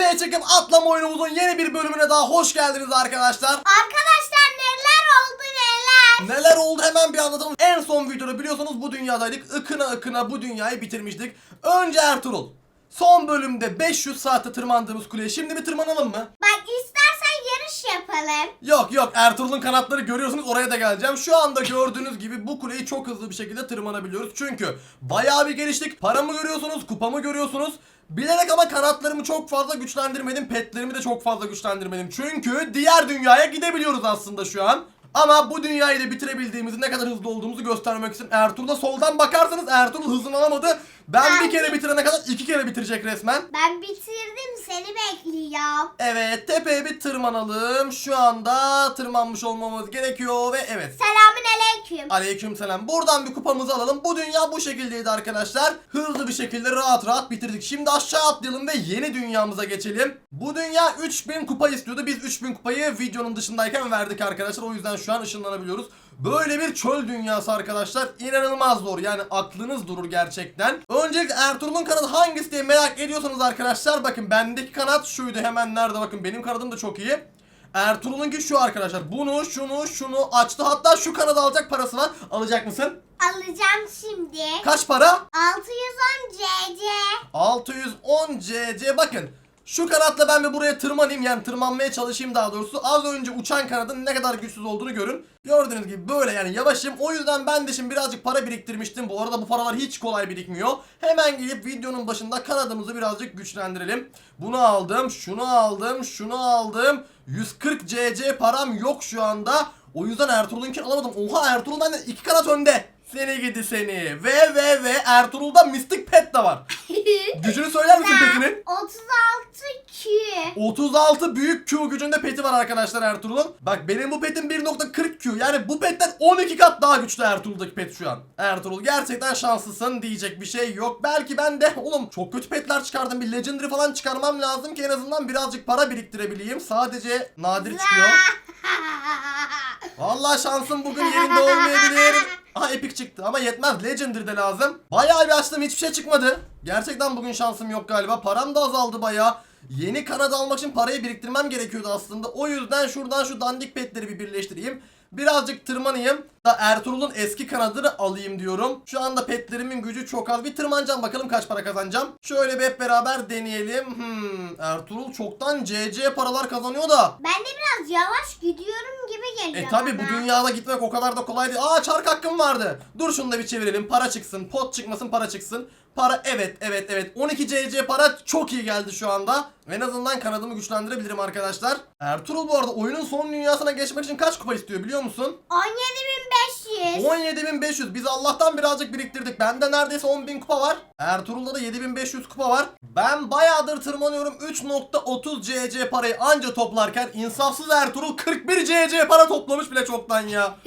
Tepeye çıkıp atlama oyunumuzun yeni bir bölümüne daha hoş geldiniz arkadaşlar. Arkadaşlar neler oldu neler? Neler oldu hemen bir anlatalım. En son videoda biliyorsunuz bu dünyadaydık. Ikına ıkına bu dünyayı bitirmiştik. Önce Ertuğrul. Son bölümde 500 saatte tırmandığımız kuleye şimdi bir tırmanalım mı? Bak istersen yarış yapalım. Yok yok Ertuğrul'un kanatları görüyorsunuz oraya da geleceğim. Şu anda gördüğünüz gibi bu kuleyi çok hızlı bir şekilde tırmanabiliyoruz. Çünkü bayağı bir geliştik. Paramı görüyorsunuz, kupamı görüyorsunuz. Bilerek ama kanatlarımı çok fazla güçlendirmedim. Petlerimi de çok fazla güçlendirmedim. Çünkü diğer dünyaya gidebiliyoruz aslında şu an. Ama bu dünyayı da bitirebildiğimizi, ne kadar hızlı olduğumuzu göstermek için Ertuğrul'a soldan bakarsanız Ertuğrul hızlanamadı. Ben bir kere bitirene kadar iki kere bitirecek resmen. Ben bitirdim seni bekliyorum. Evet tepeye bir tırmanalım. Şu anda tırmanmış olmamız gerekiyor ve evet. Selamün aleyküm. Aleykümselam. Buradan bir kupamızı alalım. Bu dünya bu şekildeydi arkadaşlar. Hızlı bir şekilde rahat rahat bitirdik. Şimdi aşağı atlayalım ve yeni dünyamıza geçelim. Bu dünya 3000 kupa istiyordu. Biz 3000 kupayı videonun dışındayken verdik arkadaşlar. O yüzden şu an ışınlanabiliyoruz. Böyle bir çöl dünyası arkadaşlar. İnanılmaz zor. Yani aklınız durur gerçekten. Öncelikle Ertuğrul'un kanadı hangisi diye merak ediyorsanız arkadaşlar bakın bendeki kanat şuydu. Hemen nerede bakın benim kanadım da çok iyi. Ertuğrul'unki şu arkadaşlar. Bunu, şunu, şunu açtı. Hatta şu kanadı alacak parası var. Alacak mısın? Alacağım şimdi. Kaç para? 610 CC. 610 CC. Bakın. Şu kanatla ben bir buraya tırmanayım yani tırmanmaya çalışayım daha doğrusu. Az önce uçan kanadın ne kadar güçsüz olduğunu görün. Gördüğünüz gibi böyle yani yavaşım. O yüzden ben de şimdi birazcık para biriktirmiştim. Bu arada bu paralar hiç kolay birikmiyor. Hemen gelip videonun başında kanadımızı birazcık güçlendirelim. Bunu aldım, şunu aldım, şunu aldım. 140 CC param yok şu anda. O yüzden Ertuğrul'unkini alamadım. Oha Ertuğrul benden iki kanat önde. Seni gidi seni. Ve ve ve Ertuğrul'da Mystic Pet de var. Gücünü söyler misin petinin? 36 Q. 36 büyük Q gücünde peti var arkadaşlar Ertuğrul'un. Bak benim bu petim 1.40 Q. Yani bu petten 12 kat daha güçlü Ertuğrul'daki pet şu an. Ertuğrul gerçekten şanslısın diyecek bir şey yok. Belki ben de oğlum çok kötü petler çıkardım. Bir legendary falan çıkarmam lazım ki en azından birazcık para biriktirebileyim. Sadece nadir çıkıyor. Vallahi şansım bugün yerinde olmayabilir. Aha epic çıktı ama yetmez. Legendary de lazım. Bayağı bir açtım hiçbir şey çıkmadı. Gerçekten bugün şansım yok galiba. Param da azaldı bayağı. Yeni kanat almak için parayı biriktirmem gerekiyordu aslında. O yüzden şuradan şu dandik petleri bir birleştireyim. Birazcık tırmanayım. Da Ertuğrul'un eski kanadını alayım diyorum. Şu anda petlerimin gücü çok az. Bir tırmanacağım bakalım kaç para kazanacağım. Şöyle bir hep beraber deneyelim. Hmm, Ertuğrul çoktan CC paralar kazanıyor da. ben de biraz yavaş gidiyorum gibi geliyor E tabi bu dünyada gitmek o kadar da kolay değil. Aa çark hakkım vardı. Dur şunu da bir çevirelim. Para çıksın. Pot çıkmasın para çıksın. Para evet evet evet. 12 CC para çok iyi geldi şu anda. En azından kanadımı güçlendirebilirim arkadaşlar. Ertuğrul bu arada oyunun son dünyasına geçmek için kaç kupa istiyor biliyor musun? 17500. 17.500. Biz Allah'tan birazcık biriktirdik. Bende neredeyse 10.000 kupa var. Ertuğrul'da da 7.500 kupa var. Ben bayağıdır tırmanıyorum. 3.30 CC parayı anca toplarken insafsız Ertuğrul 41 CC para toplamış bile çoktan ya.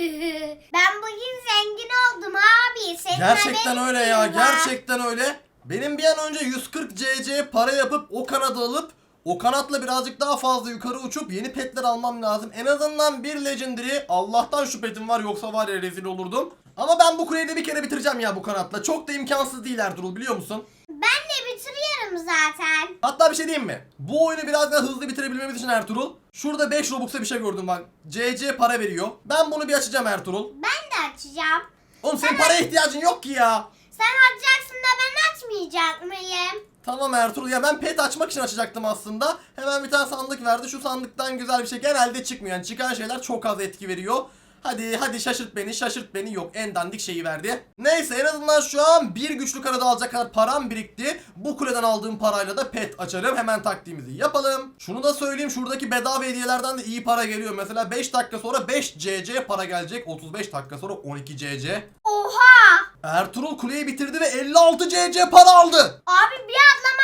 ben bugün zengin oldum abi. Senin Gerçekten öyle ya. var? Gerçekten öyle. Benim bir an önce 140 CC para yapıp o kanadı alıp o kanatla birazcık daha fazla yukarı uçup yeni petler almam lazım. En azından bir legendary. Allah'tan şu petim var yoksa var ya rezil olurdum. Ama ben bu kuleyi de bir kere bitireceğim ya bu kanatla. Çok da imkansız değil Ertuğrul biliyor musun? Ben de bitiriyorum zaten. Hatta bir şey diyeyim mi? Bu oyunu biraz daha hızlı bitirebilmemiz için Ertuğrul. Şurada 5 Robux'a bir şey gördüm bak. CC para veriyor. Ben bunu bir açacağım Ertuğrul. Ben de açacağım. Oğlum senin paraya ihtiyacın yok ki ya. Sen açacaksın da ben açmayacak mıyım? Tamam Ertuğrul ya ben pet açmak için açacaktım aslında. Hemen bir tane sandık verdi. Şu sandıktan güzel bir şey genelde çıkmıyor. Yani çıkan şeyler çok az etki veriyor. Hadi hadi şaşırt beni şaşırt beni yok en dandik şeyi verdi. Neyse en azından şu an bir güçlü kanada alacak kadar param birikti. Bu kuleden aldığım parayla da pet açarım. Hemen taktiğimizi yapalım. Şunu da söyleyeyim şuradaki bedava hediyelerden de iyi para geliyor. Mesela 5 dakika sonra 5 CC para gelecek. 35 dakika sonra 12 CC. Oha! Ertuğrul kuleyi bitirdi ve 56 CC para aldı. Abi bir atlamadan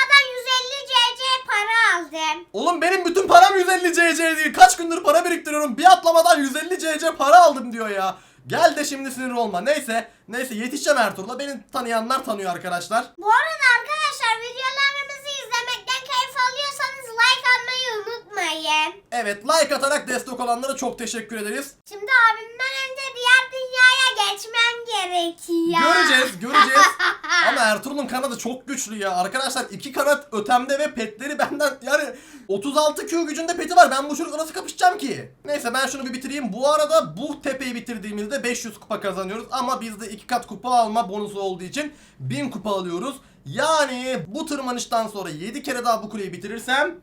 Oğlum benim bütün param 150 CC değil. Kaç gündür para biriktiriyorum. Bir atlamadan 150 CC para aldım diyor ya. Gel de şimdi sinir olma. Neyse. Neyse yetişeceğim Ertuğrul'a. Beni tanıyanlar tanıyor arkadaşlar. Bu arada arkadaşlar videolarımızı izlemekten keyif alıyorsanız like atmayı unutmayın. Evet like atarak destek olanlara çok teşekkür ederiz. Şimdi abimden önce diğer dünyaya geçmem gerekiyor. Göreceğiz, göreceğiz. Ama Ertuğrul'un kanadı çok güçlü ya. Arkadaşlar iki kanat ötemde ve petleri benden yani 36 Q gücünde peti var. Ben bu çocukla nasıl kapışacağım ki? Neyse ben şunu bir bitireyim. Bu arada bu tepeyi bitirdiğimizde 500 kupa kazanıyoruz. Ama bizde iki kat kupa alma bonusu olduğu için 1000 kupa alıyoruz. Yani bu tırmanıştan sonra 7 kere daha bu kuleyi bitirirsem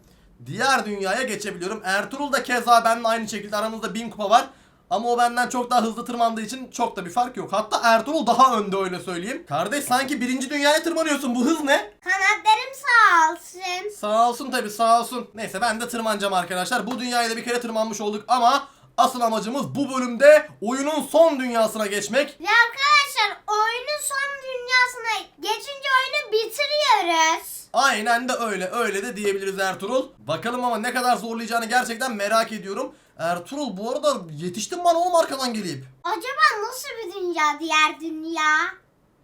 diğer dünyaya geçebiliyorum. Ertuğrul da keza benimle aynı şekilde aramızda 1000 kupa var. Ama o benden çok daha hızlı tırmandığı için çok da bir fark yok. Hatta Ertuğrul daha önde öyle söyleyeyim. Kardeş sanki birinci dünyaya tırmanıyorsun. Bu hız ne? Kanatlarım sağ olsun. Sağ olsun tabi sağ olsun. Neyse ben de tırmanacağım arkadaşlar. Bu dünyaya da bir kere tırmanmış olduk ama asıl amacımız bu bölümde oyunun son dünyasına geçmek. Ve arkadaşlar oyunun son dünyasına geçince oyunu bitiriyoruz. Aynen de öyle. Öyle de diyebiliriz Ertuğrul. Bakalım ama ne kadar zorlayacağını gerçekten merak ediyorum. Ertuğrul bu arada yetiştin bana oğlum arkadan gelip. Acaba nasıl bir dünya diğer dünya?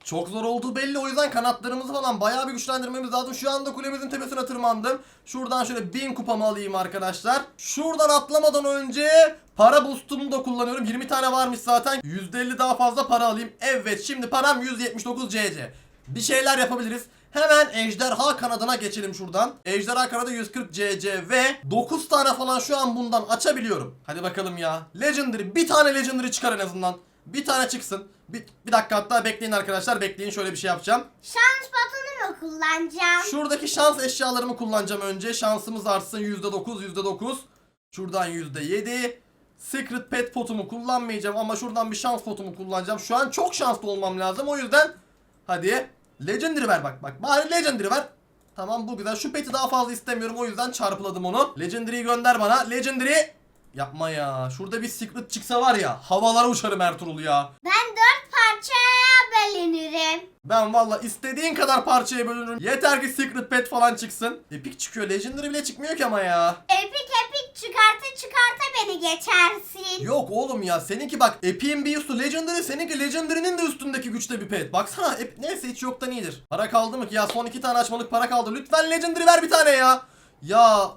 Çok zor olduğu belli o yüzden kanatlarımızı falan bayağı bir güçlendirmemiz lazım. Şu anda kulemizin tepesine tırmandım. Şuradan şöyle 1000 kupamı alayım arkadaşlar. Şuradan atlamadan önce para boost'umu da kullanıyorum. 20 tane varmış zaten. %50 daha fazla para alayım. Evet şimdi param 179 CC. Bir şeyler yapabiliriz. Hemen ejderha kanadına geçelim şuradan. Ejderha kanadı 140 CC ve 9 tane falan şu an bundan açabiliyorum. Hadi bakalım ya. Legendary bir tane Legendary çıkar en azından. Bir tane çıksın. Bir, bir dakika hatta bekleyin arkadaşlar bekleyin şöyle bir şey yapacağım. Şans batonu mu kullanacağım? Şuradaki şans eşyalarımı kullanacağım önce. Şansımız artsın %9 %9. Şuradan %7. Secret pet potumu kullanmayacağım ama şuradan bir şans potumu kullanacağım. Şu an çok şanslı olmam lazım. O yüzden hadi Legendary ver bak bak. Bari Legendary ver. Tamam bu güzel. Şu peti daha fazla istemiyorum. O yüzden çarpıladım onu. Legendary'i gönder bana. Legendary Yapma ya. Şurada bir secret çıksa var ya. Havalara uçarım Ertuğrul ya. Ben dört parçaya bölünürüm. Ben valla istediğin kadar parçaya bölünürüm. Yeter ki Secret Pet falan çıksın. Epic çıkıyor. Legendary bile çıkmıyor ki ama ya. Epik epik çıkarta çıkarta beni geçersin. Yok oğlum ya. Seninki bak Epic'in bir üstü Legendary. Seninki Legendary'nin de üstündeki güçte bir pet. Baksana. Ep Neyse hiç yoktan iyidir. Para kaldı mı ki? Ya son iki tane açmalık para kaldı. Lütfen Legendary ver bir tane ya. Ya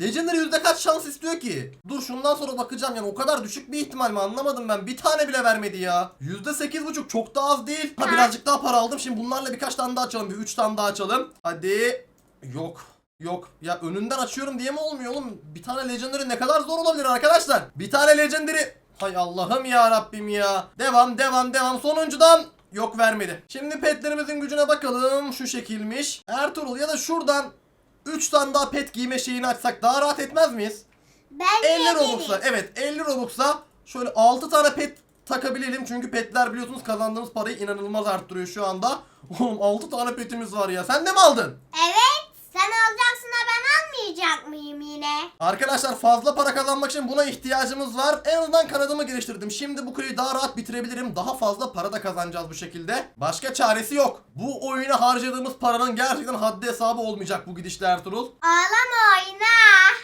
Legendary yüzde kaç şans istiyor ki? Dur şundan sonra bakacağım yani o kadar düşük bir ihtimal mi anlamadım ben. Bir tane bile vermedi ya. Yüzde sekiz buçuk çok da az değil. Ha birazcık daha para aldım. Şimdi bunlarla birkaç tane daha açalım. Bir üç tane daha açalım. Hadi. Yok. Yok. Ya önünden açıyorum diye mi olmuyor oğlum? Bir tane Legendary ne kadar zor olabilir arkadaşlar? Bir tane Legendary. Hay Allah'ım ya Rabbim ya. Devam devam devam. Sonuncudan yok vermedi. Şimdi petlerimizin gücüne bakalım. Şu şekilmiş. Ertuğrul ya da şuradan 3 tane daha pet giyme şeyini açsak daha rahat etmez miyiz? Ben 50 Robux'a evet 50 Robux'a şöyle 6 tane pet takabilelim. Çünkü petler biliyorsunuz kazandığımız parayı inanılmaz arttırıyor şu anda. Oğlum 6 tane petimiz var ya. Sen de mi aldın? Evet. Sen alacaksın da ben almayacak mıyım yine? Arkadaşlar fazla para kazanmak için buna ihtiyacımız var. En azından kanadımı geliştirdim. Şimdi bu kuleyi daha rahat bitirebilirim. Daha fazla para da kazanacağız bu şekilde. Başka çaresi yok. Bu oyuna harcadığımız paranın gerçekten haddi hesabı olmayacak bu gidişle Ertuğrul. Ağlama oyna.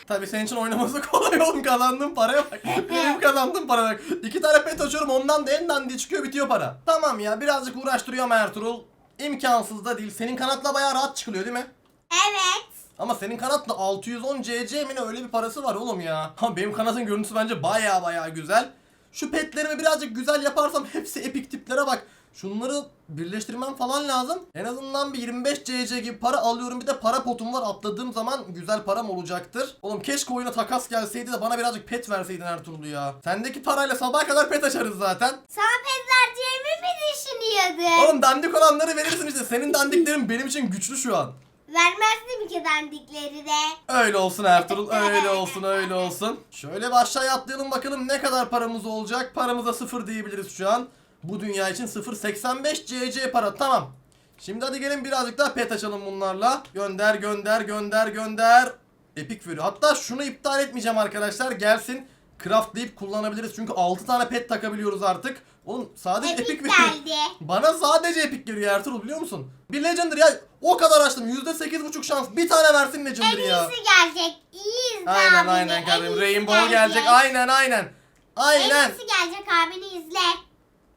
Tabii senin için oynaması kolay oğlum kazandığım paraya bak. Benim kazandığım para bak. İki tane pet açıyorum ondan da en dandiği çıkıyor bitiyor para. Tamam ya birazcık uğraştırıyor ama Ertuğrul. İmkansız da değil. Senin kanatla bayağı rahat çıkılıyor değil mi? Evet. Ama senin kanatla 610 CC mi ne öyle bir parası var oğlum ya. Ha benim kanatın görüntüsü bence baya baya güzel. Şu petlerimi birazcık güzel yaparsam hepsi epik tiplere bak. Şunları birleştirmem falan lazım. En azından bir 25 CC gibi para alıyorum. Bir de para potum var. Atladığım zaman güzel param olacaktır. Oğlum keşke oyuna takas gelseydi de bana birazcık pet verseydin Ertuğrul ya. Sendeki parayla sabaha kadar pet açarız zaten. Sana pet vereceğimi mi düşünüyordun? Oğlum dandik olanları verirsin işte. Senin dandiklerin benim için güçlü şu an. Vermezdim ki dandikleri de. Öyle olsun Ertuğrul. Öyle olsun öyle olsun. Şöyle bir aşağıya atlayalım bakalım ne kadar paramız olacak. Paramıza sıfır diyebiliriz şu an. Bu dünya için 0.85 CC para tamam. Şimdi hadi gelin birazcık daha pet açalım bunlarla. Gönder gönder gönder gönder. Epic Fury. Hatta şunu iptal etmeyeceğim arkadaşlar. Gelsin. Craftlayıp kullanabiliriz. Çünkü 6 tane pet takabiliyoruz artık. Oğlum sadece Epic Epic, geldi. Bana sadece Epic geliyor Ertuğrul biliyor musun? Bir Legendary ya o kadar açtım. %8.5 şans. Bir tane versin En Legendary ya. iyisi gelecek. İyi izle Aynen abini. aynen En kardeşim. iyisi Rainbow gelecek. Aynen aynen. En Aynen. iyisi gelecek abini izle.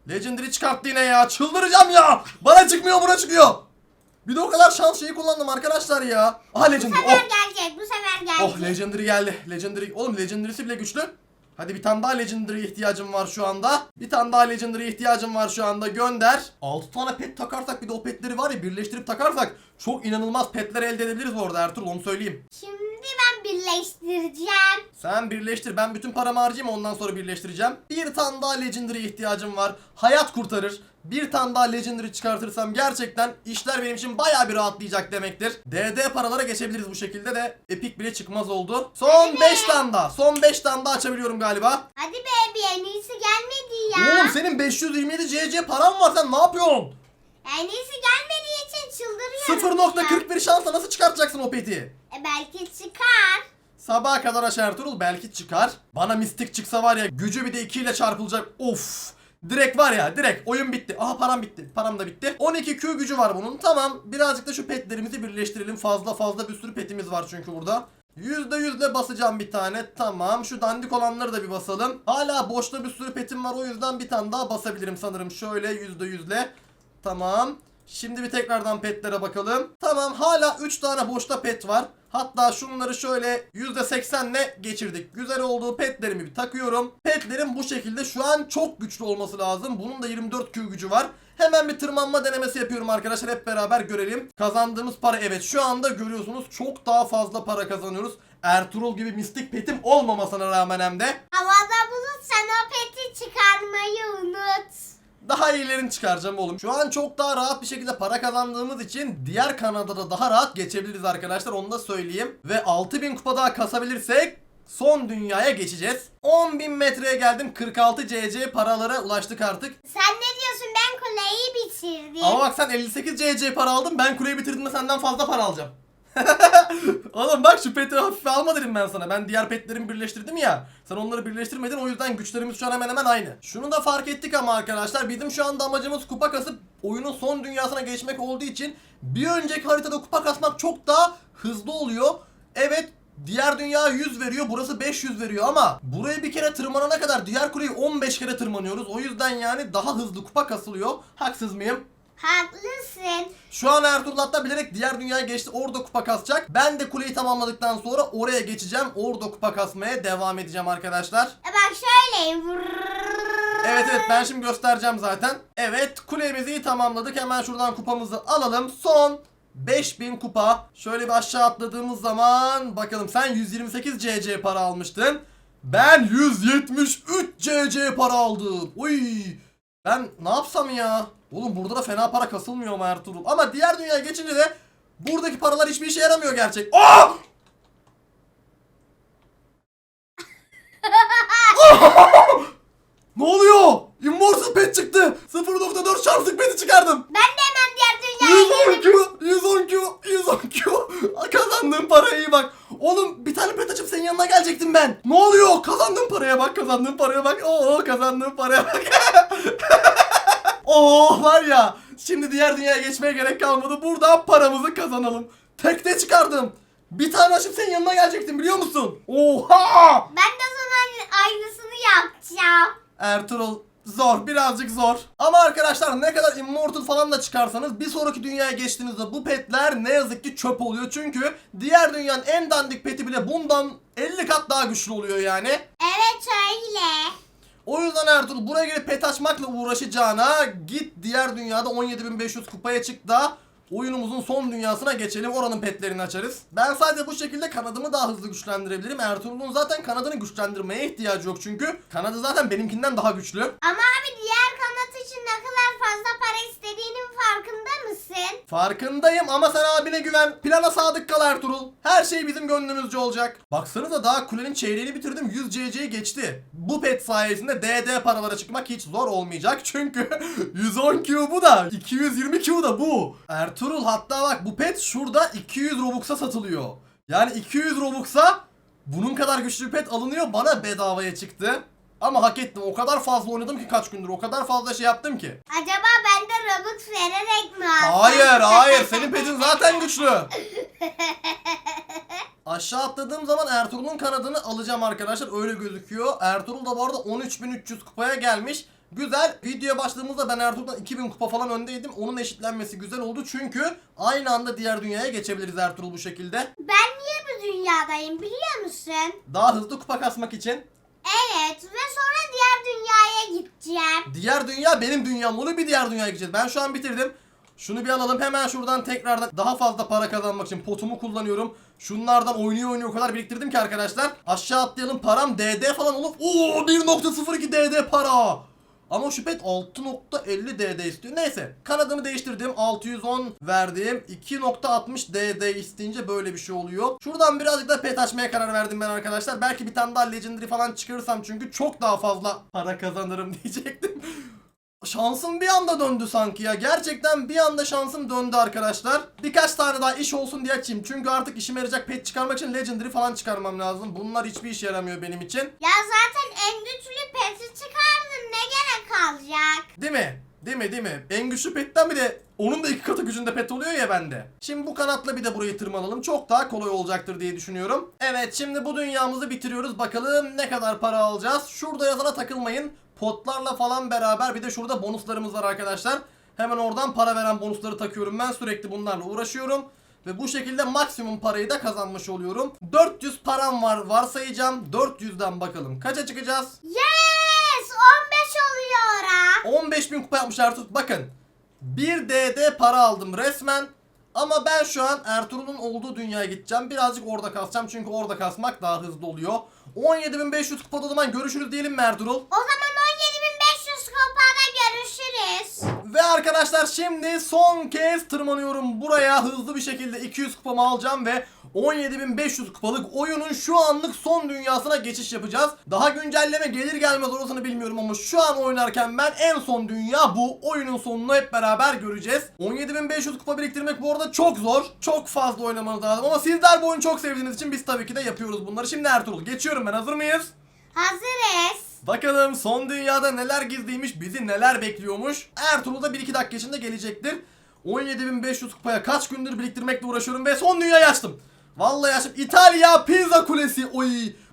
Legendary çıkarttı yine ya. Çıldıracağım ya. Bana çıkmıyor buna çıkıyor. Bir de o kadar şans şeyi kullandım arkadaşlar ya. Aha Bu Legendary. sefer Oh. gelecek. Bu sefer gelecek. Oh Legendary geldi. Legendary. Oğlum Legendary'si bile güçlü. Hadi bir tane daha Legendary ihtiyacım var şu anda. Bir tane daha Legendary ihtiyacım var şu anda. Gönder. 6 tane pet takarsak bir de o petleri var ya birleştirip takarsak çok inanılmaz petler elde edebiliriz bu arada Ertuğrul onu söyleyeyim. Şimdi ben birleştireceğim. Sen birleştir ben bütün paramı harcayayım ondan sonra birleştireceğim. Bir tane daha Legendary ihtiyacım var. Hayat kurtarır. Bir tane daha Legendary çıkartırsam gerçekten işler benim için baya bir rahatlayacak demektir. DD paralara geçebiliriz bu şekilde de Epic bile çıkmaz oldu. Son 5 tane daha. Son 5 tane daha açabiliyorum galiba. Hadi be bir en iyisi gelmedi ya. Oğlum senin 527 CC paran var sen ne yapıyorsun? En iyisi ya. 0.41 şansla nasıl çıkartacaksın o peti? E belki çıkar. Sabaha kadar aç Ertuğrul belki çıkar. Bana mistik çıksa var ya gücü bir de 2 ile çarpılacak. Of. Direkt var ya direkt oyun bitti. Aha param bitti. Param da bitti. 12 Q gücü var bunun. Tamam birazcık da şu petlerimizi birleştirelim. Fazla fazla bir sürü petimiz var çünkü burada. %100'le basacağım bir tane. Tamam. Şu dandik olanları da bir basalım. Hala boşta bir sürü petim var. O yüzden bir tane daha basabilirim sanırım. Şöyle %100'le. Tamam. Şimdi bir tekrardan petlere bakalım. Tamam hala 3 tane boşta pet var. Hatta şunları şöyle %80'le geçirdik. Güzel olduğu petlerimi bir takıyorum. Petlerim bu şekilde şu an çok güçlü olması lazım. Bunun da 24 Q gücü var. Hemen bir tırmanma denemesi yapıyorum arkadaşlar. Hep beraber görelim. Kazandığımız para evet şu anda görüyorsunuz çok daha fazla para kazanıyoruz. Ertuğrul gibi mistik petim olmamasına rağmen hem de. Havada bulut sen o peti çıkarmayı unut. Daha iyilerini çıkaracağım oğlum. Şu an çok daha rahat bir şekilde para kazandığımız için diğer kanalda da daha rahat geçebiliriz arkadaşlar. Onu da söyleyeyim. Ve 6000 kupa daha kasabilirsek son dünyaya geçeceğiz. 10.000 metreye geldim. 46 CC paralara ulaştık artık. Sen ne diyorsun ben kuleyi bitirdim. Ama bak sen 58 CC para aldın. Ben kuleyi bitirdiğimde senden fazla para alacağım. Oğlum bak şu peti hafife alma dedim ben sana. Ben diğer petlerimi birleştirdim ya. Sen onları birleştirmedin o yüzden güçlerimiz şu an hemen hemen aynı. Şunu da fark ettik ama arkadaşlar bizim şu anda amacımız kupa kasıp oyunun son dünyasına geçmek olduğu için bir önceki haritada kupa kasmak çok daha hızlı oluyor. Evet Diğer dünya 100 veriyor, burası 500 veriyor ama buraya bir kere tırmanana kadar diğer kuleyi 15 kere tırmanıyoruz. O yüzden yani daha hızlı kupa kasılıyor. Haksız mıyım? Haklısın. Şu an Ertuğrul hatta bilerek diğer dünyaya geçti. Orada kupa kasacak. Ben de kuleyi tamamladıktan sonra oraya geçeceğim. Orada kupa kasmaya devam edeceğim arkadaşlar. E bak şöyle. Evet evet ben şimdi göstereceğim zaten. Evet kulemizi tamamladık. Hemen şuradan kupamızı alalım. Son 5000 kupa. Şöyle bir aşağı atladığımız zaman bakalım sen 128 CC para almıştın. Ben 173 CC para aldım. Uy. Ben ne yapsam ya? Oğlum burada da fena para kasılmıyor mu Ertuğrul? Ama diğer dünyaya geçince de buradaki paralar hiçbir işe yaramıyor gerçek. Aa! Ne oluyor? Immortal pet çıktı. 0.4 şanslık peti çıkardım. Ben de hemen diğer dünyaya 110 girdim. Q, 110 Q, 110 Q. Kazandığım paraya iyi bak. Oğlum bir tane pet açıp senin yanına gelecektim ben. Ne oluyor? Kazandığım paraya bak, kazandığım paraya bak. Oo, kazandığım paraya bak. Oo var ya. Şimdi diğer dünyaya geçmeye gerek kalmadı. Buradan paramızı kazanalım. Tekte çıkardım. Bir tane açıp senin yanına gelecektim biliyor musun? Oha! Ben de sana aynısını yapacağım. Ertuğrul zor birazcık zor. Ama arkadaşlar ne kadar immortal falan da çıkarsanız bir sonraki dünyaya geçtiğinizde bu petler ne yazık ki çöp oluyor. Çünkü diğer dünyanın en dandik peti bile bundan 50 kat daha güçlü oluyor yani. Evet öyle. O yüzden Ertuğrul buraya gelip pet açmakla uğraşacağına git. Diğer dünyada 17.500 kupaya çık da oyunumuzun son dünyasına geçelim. Oranın petlerini açarız. Ben sadece bu şekilde kanadımı daha hızlı güçlendirebilirim. Ertuğrul'un zaten kanadını güçlendirmeye ihtiyacı yok çünkü kanadı zaten benimkinden daha güçlü. Ama abi diğer kanat için ne kadar fazla para istediğinin farkında mısın? Farkındayım ama sen abine güven. Plana sadık kal Ertuğrul. Her şey bizim gönlümüzce olacak. Baksanıza daha kulenin çeyreğini bitirdim. 100 CC'yi geçti. Bu pet sayesinde DD paralara çıkmak hiç zor olmayacak. Çünkü 110 Q bu da. 220 Q da bu. Ertuğrul hatta bak bu pet şurada 200 Robux'a satılıyor. Yani 200 Robux'a bunun kadar güçlü bir pet alınıyor. Bana bedavaya çıktı. Ama hak ettim. O kadar fazla oynadım ki kaç gündür. O kadar fazla şey yaptım ki. Acaba ben de Robux vererek mi alsam? Hayır hayır senin petin zaten güçlü. Aşağı atladığım zaman Ertuğrul'un kanadını alacağım arkadaşlar öyle gözüküyor. Ertuğrul da bu arada 13.300 kupaya gelmiş. Güzel. Videoya başladığımızda ben Ertuğrul'dan 2000 kupa falan öndeydim. Onun eşitlenmesi güzel oldu. Çünkü aynı anda diğer dünyaya geçebiliriz Ertuğrul bu şekilde. Ben niye bu dünyadayım biliyor musun? Daha hızlı kupa kasmak için. Evet ve sonra diğer dünyaya gideceğim. Diğer dünya benim dünyam oluyor bir diğer dünyaya gideceğiz. Ben şu an bitirdim. Şunu bir alalım hemen şuradan tekrardan daha fazla para kazanmak için potumu kullanıyorum. Şunlardan oynuyor oynuyor o kadar biriktirdim ki arkadaşlar. Aşağı atlayalım param DD falan olup ooo 1.02 DD para. Ama şu pet 6.50 DD istiyor. Neyse kanadımı değiştirdim. 610 verdim. 2.60 DD isteyince böyle bir şey oluyor. Şuradan birazcık da pet açmaya karar verdim ben arkadaşlar. Belki bir tane daha legendary falan çıkarırsam çünkü çok daha fazla para kazanırım diyecektim. Şansım bir anda döndü sanki ya. Gerçekten bir anda şansım döndü arkadaşlar. Birkaç tane daha iş olsun diye açayım. Çünkü artık işime yarayacak pet çıkarmak için Legendary falan çıkarmam lazım. Bunlar hiçbir işe yaramıyor benim için. Ya zaten en güçlü peti çıkardın ne gerek kalacak? Değil mi? Değil mi değil mi? En güçlü petten bir de onun da iki katı gücünde pet oluyor ya bende. Şimdi bu kanatla bir de burayı tırmanalım. Çok daha kolay olacaktır diye düşünüyorum. Evet şimdi bu dünyamızı bitiriyoruz. Bakalım ne kadar para alacağız. Şurada yazana takılmayın. Potlarla falan beraber bir de şurada bonuslarımız var arkadaşlar. Hemen oradan para veren bonusları takıyorum. Ben sürekli bunlarla uğraşıyorum. Ve bu şekilde maksimum parayı da kazanmış oluyorum. 400 param var varsayacağım. 400'den bakalım kaça çıkacağız? Yes 15 oluyor ha. 15 bin kupa yapmış Ertuğrul. Bakın. 1 DD para aldım resmen. Ama ben şu an Ertuğrul'un olduğu dünyaya gideceğim. Birazcık orada kasacağım. Çünkü orada kasmak daha hızlı oluyor. 17.500 kupada o zaman görüşürüz diyelim mi Ertuğrul? O zaman 17.500 kupada görüşürüz. Ve arkadaşlar şimdi son kez tırmanıyorum buraya. Hızlı bir şekilde 200 kupamı alacağım ve 17.500 kupalık oyunun şu anlık son dünyasına geçiş yapacağız. Daha güncelleme gelir gelmez orasını bilmiyorum ama şu an oynarken ben en son dünya bu. Oyunun sonunu hep beraber göreceğiz. 17.500 kupa biriktirmek bu arada çok zor. Çok fazla oynamanız lazım ama sizler bu oyunu çok sevdiğiniz için biz tabii ki de yapıyoruz bunları. Şimdi Ertuğrul geçiyorum ben hazır mıyız? Hazırız. Bakalım son dünyada neler gizliymiş, bizi neler bekliyormuş. Ertuğrul da 1-2 dakika içinde gelecektir. 17.500 kupaya kaç gündür biriktirmekle uğraşıyorum ve son dünyayı açtım. Vallahi açtım. İtalya Pizza Kulesi. Oy.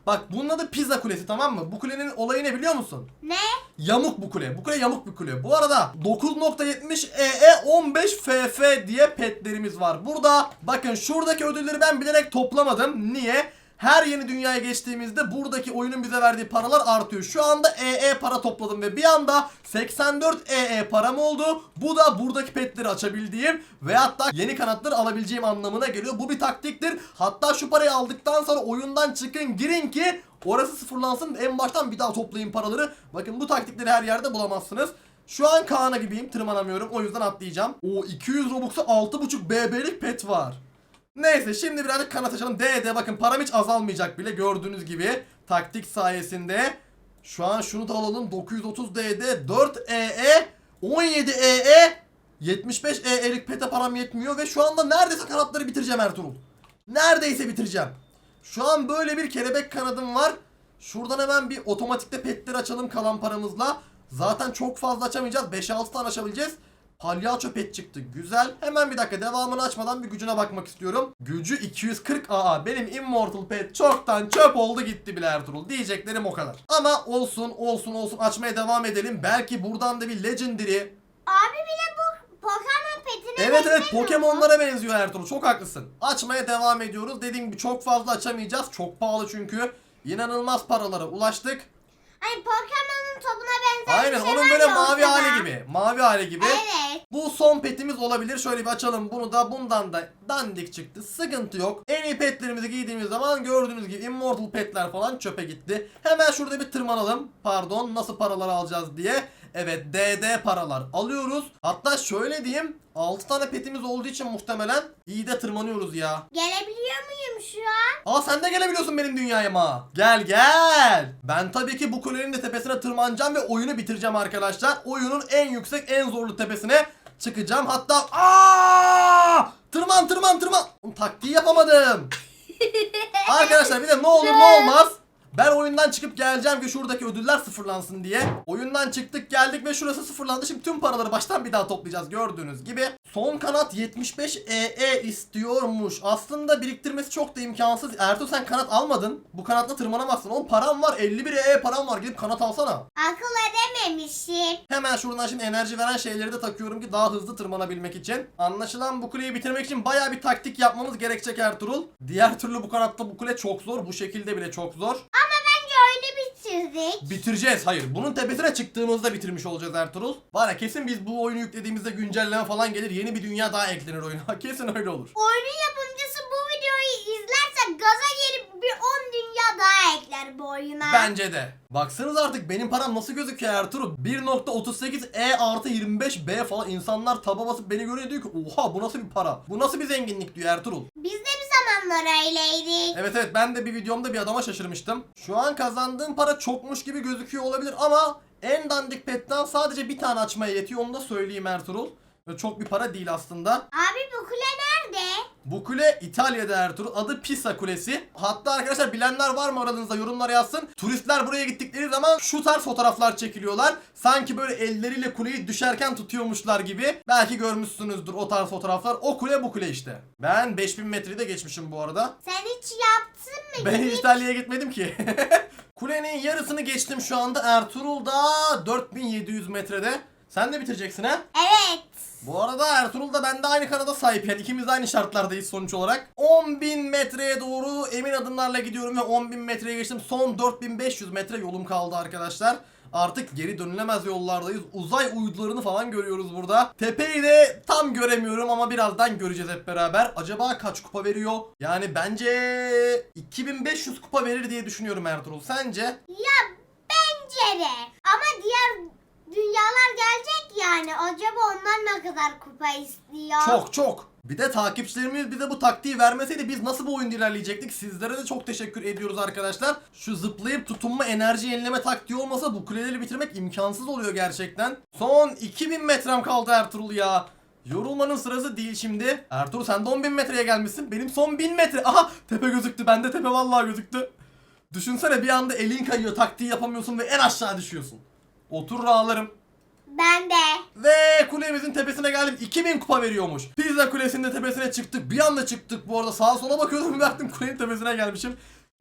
Bak bunun adı Pizza Kulesi tamam mı? Bu kulenin olayı ne biliyor musun? Ne? Yamuk bu kule. Bu kule yamuk bir kule. Bu arada 9.70 EE 15 FF diye petlerimiz var. Burada bakın şuradaki ödülleri ben bilerek toplamadım. Niye? Her yeni dünyaya geçtiğimizde buradaki oyunun bize verdiği paralar artıyor. Şu anda EE para topladım ve bir anda 84 EE param oldu. Bu da buradaki petleri açabildiğim ve hatta yeni kanatları alabileceğim anlamına geliyor. Bu bir taktiktir. Hatta şu parayı aldıktan sonra oyundan çıkın girin ki Orası sıfırlansın en baştan bir daha toplayın paraları. Bakın bu taktikleri her yerde bulamazsınız. Şu an Kaan'a gibiyim tırmanamıyorum o yüzden atlayacağım. O 200 Robux'a 6.5 BB'lik pet var. Neyse şimdi birazcık kanat açalım. DD bakın param hiç azalmayacak bile gördüğünüz gibi. Taktik sayesinde. Şu an şunu da alalım. 930 DD, 4 EE, 17 EE, 75 EE'lik pete param yetmiyor ve şu anda neredeyse kanatları bitireceğim Ertuğrul. Neredeyse bitireceğim. Şu an böyle bir kelebek kanadım var. Şuradan hemen bir otomatikte petleri açalım kalan paramızla. Zaten çok fazla açamayacağız. 5-6 tane açabileceğiz. Palyaço pet çıktı. Güzel. Hemen bir dakika devamını açmadan bir gücüne bakmak istiyorum. Gücü 240 AA. Benim Immortal pet çoktan çöp oldu gitti bile Ertuğrul. Diyeceklerim o kadar. Ama olsun olsun olsun açmaya devam edelim. Belki buradan da bir Legendary. Abi bir de bu Pokemon petine Evet evet benzemiyor mu? Pokemon'lara benziyor Ertuğrul. Çok haklısın. Açmaya devam ediyoruz. Dediğim gibi çok fazla açamayacağız. Çok pahalı çünkü. İnanılmaz paralara ulaştık. Hani Pokemon'un topuna benzer Aynen bir şey onun böyle mavi hali gibi. Mavi hali gibi. Evet. Bu son petimiz olabilir. Şöyle bir açalım bunu da. Bundan da dandik çıktı. Sıkıntı yok. En iyi petlerimizi giydiğimiz zaman gördüğünüz gibi Immortal petler falan çöpe gitti. Hemen şurada bir tırmanalım. Pardon nasıl paralar alacağız diye. Evet DD paralar alıyoruz. Hatta şöyle diyeyim. 6 tane petimiz olduğu için muhtemelen iyi de tırmanıyoruz ya. Gelebiliyor muyum şu an? Aa sen de gelebiliyorsun benim dünyayıma. Gel gel. Ben tabii ki bu kulenin de tepesine tırmanacağım ve oyunu bitireceğim arkadaşlar. Oyunun en yüksek en zorlu tepesine çıkacağım. Hatta aa! Tırman tırman tırman. Oğlum, Taktiği yapamadım. arkadaşlar bir de ne olur ne olmaz. Ben oyundan çıkıp geleceğim ki şuradaki ödüller sıfırlansın diye. Oyundan çıktık geldik ve şurası sıfırlandı. Şimdi tüm paraları baştan bir daha toplayacağız gördüğünüz gibi. Son kanat 75 EE istiyormuş. Aslında biriktirmesi çok da imkansız. Ertuğ sen kanat almadın. Bu kanatla tırmanamazsın. Oğlum param var 51 EE param var. Gidip kanat alsana. Akıl edememişim. Hemen şuradan şimdi enerji veren şeyleri de takıyorum ki daha hızlı tırmanabilmek için. Anlaşılan bu kuleyi bitirmek için baya bir taktik yapmamız gerekecek Ertuğrul. Diğer türlü bu kanatta bu kule çok zor. Bu şekilde bile çok zor. Ama bence oyunu bitirdik. Bitireceğiz. Hayır. Bunun tepesine çıktığımızda bitirmiş olacağız Ertuğrul. Var ya kesin biz bu oyunu yüklediğimizde güncelleme falan gelir. Yeni bir dünya daha eklenir oyuna. kesin öyle olur. Oyunun yapımcısı bu videoyu izlerse gaza gelip bir 10 dünya daha ekler bu oyuna. Bence de. Baksanız artık benim param nasıl gözüküyor Ertuğrul? 1.38 E artı 25 B falan insanlar taba basıp beni görüyor diyor ki oha bu nasıl bir para? Bu nasıl bir zenginlik diyor Ertuğrul. Biz de bir zamanlar öyleydik. Evet evet ben de bir videomda bir adama şaşırmıştım. Şu an kazandığım para çokmuş gibi gözüküyor olabilir ama en dandik petten sadece bir tane açmaya yetiyor onu da söyleyeyim Ertuğrul. Çok bir para değil aslında. Abi bu kule nerede? Bu kule İtalya'da Ertuğrul. Adı Pisa Kulesi. Hatta arkadaşlar bilenler var mı aranızda yorumlara yazsın. Turistler buraya gittikleri zaman şu tarz fotoğraflar çekiliyorlar. Sanki böyle elleriyle kuleyi düşerken tutuyormuşlar gibi. Belki görmüşsünüzdür o tarz fotoğraflar. O kule bu kule işte. Ben 5000 metreyi de geçmişim bu arada. Sen hiç yaptın mı? Ben hiç İtalya'ya gitmedim ki. Kulenin yarısını geçtim şu anda. Ertuğrul'da 4700 metrede. Sen de bitireceksin ha? Evet. Bu arada Ertuğrul da ben de aynı kanada sahip yani ikimiz de aynı şartlardayız sonuç olarak. 10.000 metreye doğru emin adımlarla gidiyorum ve 10.000 metreye geçtim. Son 4500 metre yolum kaldı arkadaşlar. Artık geri dönülemez yollardayız. Uzay uydularını falan görüyoruz burada. Tepeyi de tam göremiyorum ama birazdan göreceğiz hep beraber. Acaba kaç kupa veriyor? Yani bence 2500 kupa verir diye düşünüyorum Ertuğrul. Sence? Ya bence de. Ama diğer dünyalar gelecek yani. Acaba onlar ne kadar kupa istiyor? Çok çok. Bir de takipçilerimiz bize bu taktiği vermeseydi biz nasıl bu oyunda ilerleyecektik? Sizlere de çok teşekkür ediyoruz arkadaşlar. Şu zıplayıp tutunma enerji yenileme taktiği olmasa bu kuleleri bitirmek imkansız oluyor gerçekten. Son 2000 metrem kaldı Ertuğrul ya. Yorulmanın sırası değil şimdi. Ertuğrul sen de 10.000 metreye gelmişsin. Benim son 1000 metre. Aha tepe gözüktü. Bende tepe vallahi gözüktü. Düşünsene bir anda elin kayıyor. Taktiği yapamıyorsun ve en aşağı düşüyorsun. Otur ağlarım. Ben de. Ve kulemizin tepesine geldim. 2000 kupa veriyormuş. Pizza kulesinin de tepesine çıktık. Bir anda çıktık bu arada. Sağa sola bakıyordum bir baktım kulenin tepesine gelmişim.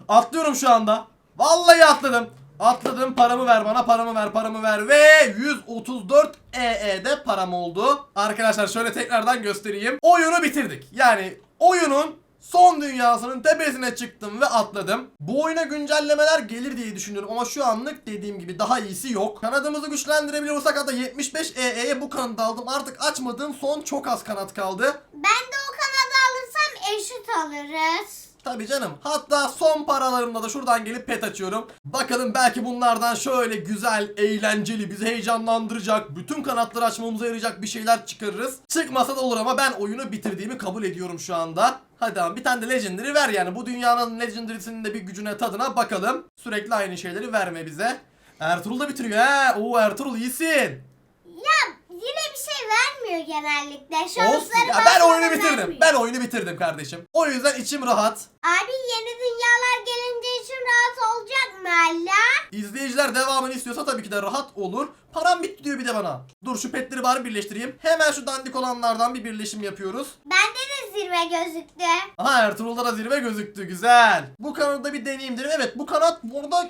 Atlıyorum şu anda. Vallahi atladım. Atladım paramı ver bana paramı ver paramı ver ve 134 EE'de param oldu. Arkadaşlar şöyle tekrardan göstereyim. Oyunu bitirdik. Yani oyunun son dünyasının tepesine çıktım ve atladım. Bu oyuna güncellemeler gelir diye düşünüyorum ama şu anlık dediğim gibi daha iyisi yok. Kanadımızı güçlendirebiliyorsak hatta 75 EE'ye bu kanadı aldım. Artık açmadığım son çok az kanat kaldı. Ben de o kanadı alırsam eşit alırız. Tabii canım. Hatta son paralarımda da şuradan gelip pet açıyorum. Bakalım belki bunlardan şöyle güzel, eğlenceli, bizi heyecanlandıracak, bütün kanatları açmamıza yarayacak bir şeyler çıkarırız. Çıkmasa da olur ama ben oyunu bitirdiğimi kabul ediyorum şu anda. Hadi ama bir tane de Legendary ver yani. Bu dünyanın Legendary'sinin de bir gücüne tadına bakalım. Sürekli aynı şeyleri verme bize. Ertuğrul da bitiriyor he. Oo Ertuğrul iyisin. Ya yine bir şey vermiyor genellikle. Olsun. Şansları Ya ben oyunu bitirdim. Ben oyunu bitirdim kardeşim. O yüzden içim rahat. Abi yeni dünyalar gelince için rahat olacak mı hala? İzleyiciler devamını istiyorsa tabii ki de rahat olur. Param bitti diyor bir de bana. Dur şu petleri bari birleştireyim. Hemen şu dandik olanlardan bir birleşim yapıyoruz. Bende de zirve gözüktü. Aha Ertuğrul'da da zirve gözüktü. Güzel. Bu kanadı bir deneyeyim dedim. Evet bu kanat burada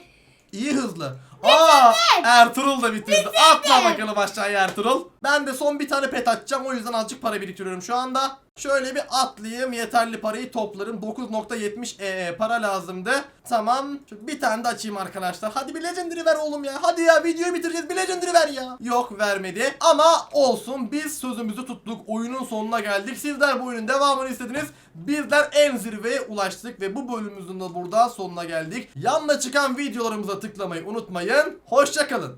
iyi hızlı. Aa Ertuğrul da bitirdi. Atla bakalım aşağıya Ertuğrul. Ben de son bir tane pet atacağım. O yüzden azıcık para biriktiriyorum şu anda. Şöyle bir atlayayım. Yeterli parayı toplarım. 9.70 EE para lazımdı. Tamam. Şu bir tane de açayım arkadaşlar. Hadi bir legendary ver oğlum ya. Hadi ya videoyu bitireceğiz. Bir legendary ver ya. Yok vermedi. Ama olsun. Biz sözümüzü tuttuk. Oyunun sonuna geldik. Sizler bu oyunun devamını istediniz. Bizler en zirveye ulaştık ve bu bölümümüzün de burada sonuna geldik. Yanına çıkan videolarımıza tıklamayı unutmayın. Hoşçakalın.